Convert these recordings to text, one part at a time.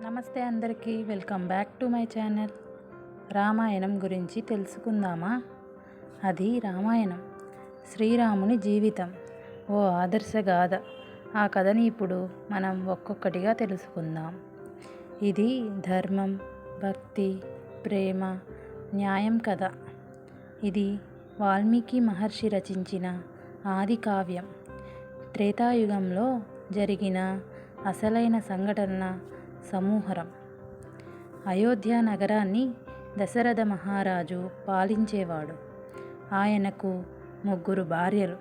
నమస్తే అందరికీ welcome back to my channel. Ramayanam గురించి తెలుసుకుందామా? అది రామాయణం. శ్రీరాముని జీవితం. ఓ ఆదర్శ గాథ. ఆ కథని ఇప్పుడు మనం ఒక్కొక్కటిగా తెలుసుకుందాం. ఇది ధర్మం భక్తి ప్రేమ న్యాయం కథ. ఇది వాల్మీకి మహర్షి రచించిన ఆది కావ్యం. త్రేతాయుగంలో జరిగిన అసలైన సంఘటన సమూహరం. అయోధ్య నగరాన్ని దశరథ మహారాజు పాలించేవాడు. ఆయనకు ముగ్గురు భార్యలు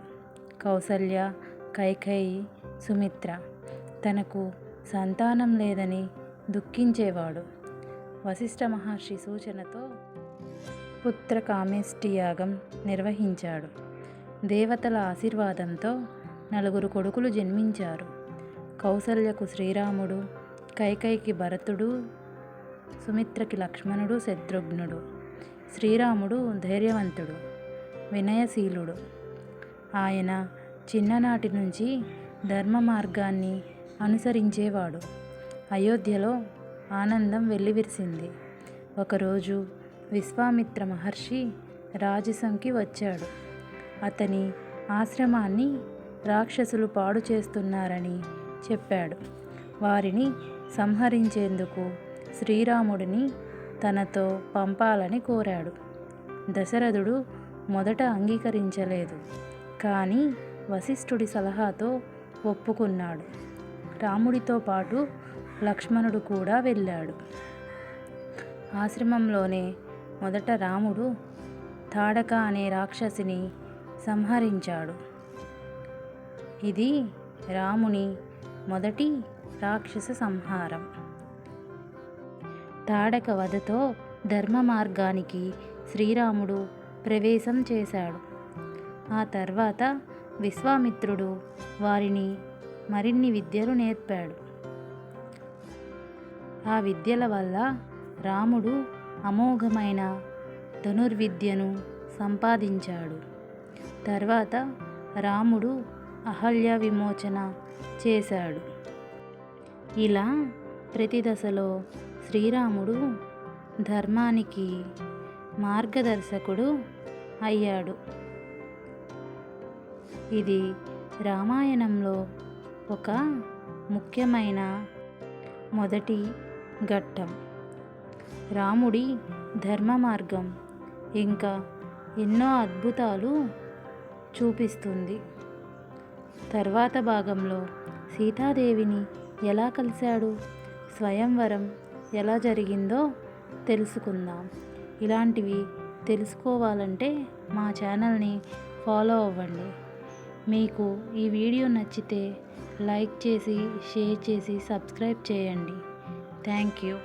కౌసల్య కైకేయి సుమిత్ర. తనకు సంతానం లేదని దుఃఖించేవాడు. వశిష్ఠ మహర్షి సూచనతో పుత్ర కామేష్టి యాగం నిర్వహించాడు. దేవతల ఆశీర్వాదంతో నలుగురు కొడుకులు జన్మించారు. కౌసల్యకు శ్రీరాముడు కైకైకి భరతుడు సుమిత్రకి లక్ష్మణుడు శత్రుఘ్నుడు శ్రీరాముడు ధైర్యవంతుడు వినయశీలుడు. ఆయన చిన్ననాటి నుంచి ధర్మ మార్గాన్ని అనుసరించేవాడు. అయోధ్యలో ఆనందం వెల్లివిరిసింది. ఒకరోజు విశ్వామిత్ర మహర్షి రాజసంకి వచ్చాడు. అతని ఆశ్రమాన్ని రాక్షసులు పాడు చేస్తున్నారని చెప్పాడు. వారిని సంహరించేందుకు శ్రీరాముడిని తనతో పంపాలని కోరాడు. దశరథుడు మొదట అంగీకరించలేదు కానీ వశిష్ఠుడి సలహాతో ఒప్పుకున్నాడు. రాముడితో పాటు లక్ష్మణుడు కూడా వెళ్ళాడు. ఆశ్రమంలోనే మొదట రాముడు తాడక అనే రాక్షసిని సంహరించాడు. ఇది రాముని మొదటి రాక్షస సంహారం. తాడక వధతో ధర్మ మార్గానికి శ్రీరాముడు ప్రవేశం చేశాడు. ఆ తర్వాత విశ్వామిత్రుడు వారిని మరిన్ని విద్యలు నేర్పాడు. ఆ విద్యల వల్ల రాముడు అమోఘమైన ధనుర్విద్యను సంపాదించాడు. తర్వాత రాముడు అహల్య విమోచన చేశాడు. ఇలా ప్రతి దశలో శ్రీరాముడు ధర్మానికి మార్గదర్శకుడు అయ్యాడు. ఇది రామాయణంలో ఒక ముఖ్యమైన మొదటి ఘట్టం. రాముడి ధర్మ మార్గం ఇంకా ఎన్నో అద్భుతాలు చూపిస్తుంది. తర్వాత భాగంలో సీతాదేవిని ఎలా కలిశాడు? స్వయంవరం ఎలా జరిగిందో తెలుసుకుందాం. ఇలాంటివి తెలుసుకోవాలంటే మా ఛానల్ని ఫాలో అవ్వండి. మీకు ఈ వీడియో నచ్చితే లైక్ చేసి షేర్ చేసి సబ్స్క్రైబ్ చేయండి. Thank you.